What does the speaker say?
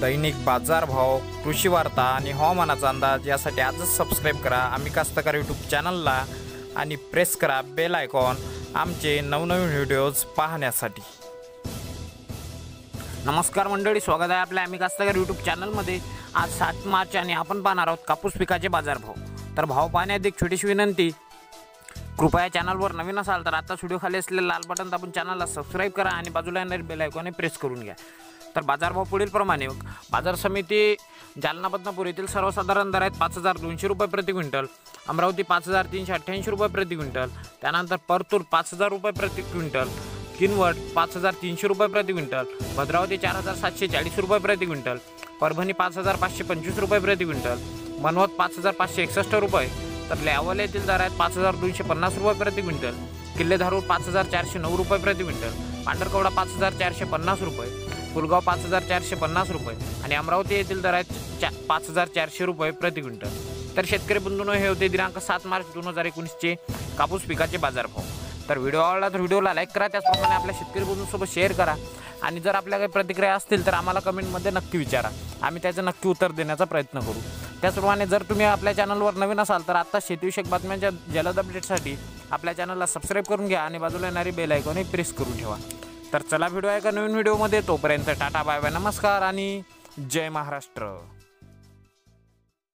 दैनिक बाजारभाव कृषी वार्ता आणि हवामानाचा अंदाज यासाठी आजच सबस्क्राईब करा. आम्ही कास्तकार यूट्यूब चॅनलला आणि प्रेस करा बेल आयकॉन आमचे नवनवीन व्हिडिओज पाहण्यासाठी. नमस्कार मंडळी स्वागत आहे आपल्या आम्ही कास्तकार यूट्यूब चॅनलमध्ये आज सात मार्च आणि आपण पाहणार आहोत कापूस पिकाचे बाजारभाव. तर भाव पाहण्याआधी एक छोटीशी विनंती कृपया चॅनलवर नवीन असाल तर आता व्हिडिओ खाली असलेलं लाल बटन दाबून चॅनलला सबस्क्राईब करा आणि बाजूला येणारी बेल आयकॉने प्रेस करून घ्या. तर बाजारभाव पुढील प्रमाणे. बाजार समिती जालना बदनापूर येथील सर्वसाधारण दर आहेत पाच हजार दोनशे रुपये प्रति क्विंटल. अमरावती पाच हजार तीनशे अठ्ठ्याऐंशी रुपये प्रति क्विंटल. त्यानंतर परतूर पाच हजार रुपये प्रति क्विंटल. किनवट पाच हजार तीनशे रुपये प्रति क्विंटल. भद्रावती चार हजार सातशे चाळीस रुपये प्रति क्विंटल. परभणी पाच हजार पाचशे पंचवीस रुपये प्रति क्विंटल. मनवत पाच हजार पाचशे एकसष्ट रुपये. तर लॅवल येथील दर आहेत पाच हजार दोनशे पन्नास रुपये प्रति क्विंटल. किल्लेधारूर पाच हजार चारशे नऊ रुपये प्रति क्विंटल. पांढरकवडा पाच हजार चारशे पन्नास रुपये. पुलगाव पाच हजार चारशे पन्नास रुपये आणि अमरावती येथील दर आहेत चा पाच हजार चारशे रुपये प्रति क्विंटल. तर शेतकरी बंधूंनो हे होते दिनांक सात मार्च दोन हजार एकोणीसचे कापूस पिकाचे बाजारभाव. तर व्हिडिओ आवडला तर व्हिडिओला लाईक करा त्याचप्रमाणे आपल्या शेतकरी बंधूंसोबत शेअर करा आणि जर आपल्या काही प्रतिक्रिया असतील तर आम्हाला कमेंटमध्ये नक्की विचारा. आम्ही त्याचं नक्की उत्तर देण्याचा प्रयत्न करू. त्याचप्रमाणे जर तुम्ही आपल्या चॅनलवर नवीन असाल तर आत्ता शेतीविषयक बातम्यांच्या जलद अपडेटसाठी आपल्या चॅनलला सबस्क्राईब करून घ्या आणि बाजूला येणारी बेल आयकॉनही प्रेस करून ठेवा. तर चला व्हिडिओ आहे का नवीन व्हिडिओमध्ये. तोपर्यंत टाटा बाय बाय. नमस्कार आणि जय महाराष्ट्र.